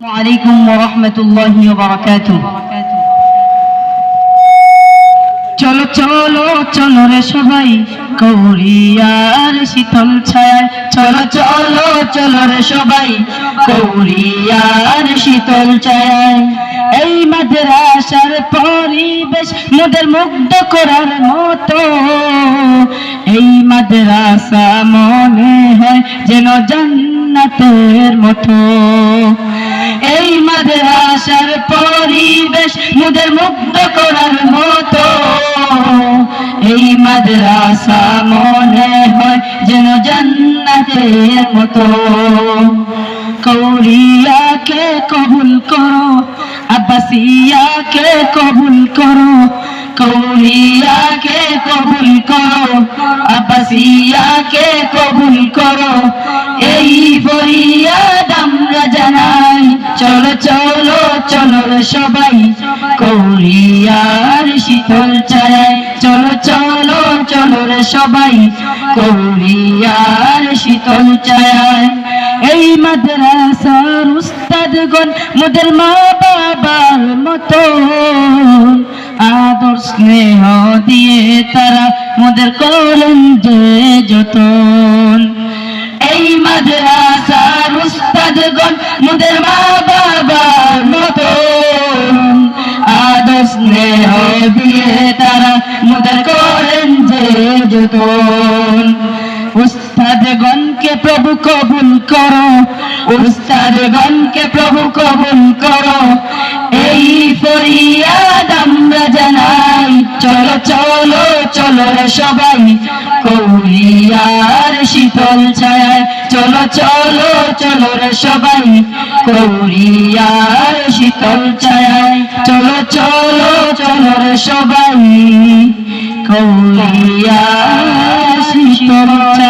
عليكم ورحمة الله وبركاته চলো চলো চলো রে সবাই কৌরিয়ার শীতল ছায় চলো চলো চলো রে সবাই কৌরিয়ার শীতল ছায় এই মাদ্রাসার পরিবেশ মোদের মুগ্ধ করার মতো এই মাদ্রাসা মনে হয় যেন জান্নাতের মতো পরিবেশ মোদের মুগ্ধ করার মতো। এই মাদ্রাসা মনে হয় যেন জান্নাতের মতো। কৌরিয়াকে কবুল করো, আব্বাসিয়াকে কবুল করো কৌরিয়াকে কবুল করো, আব্বাসিয়াকে কবুল করো। এই ফরিয়াদ আমরা জানাই, চলো চলো চলো সবাই। শীতল ছায় চলো চলো চলো রে সবাই, কৌরিয়ার শীতল ছায় এই মাদ্রাসার উস্তাদগণ, মোদের মা বাবার মতো। আদর স্নেহ দিয়ে তারা মোদের করলেন যে যতন। এই মাদ্রাসার উস্তাদগণ, মোদের মা উস্তাদগণকে প্রভু কবুল করো, উস্তাদগণকে প্রভু কবুল করো। এই ফরিয়াদ আমরা জানাই, চলো চলো চলো রে সবাই। কৌরিয়ার শীতল ছায় চলো চলো চলো রে সবাই। কৌরিয়ার শীতল ছায় চলো চলো চলো রে সবাই। কৌরিয়ার শীতল ছায়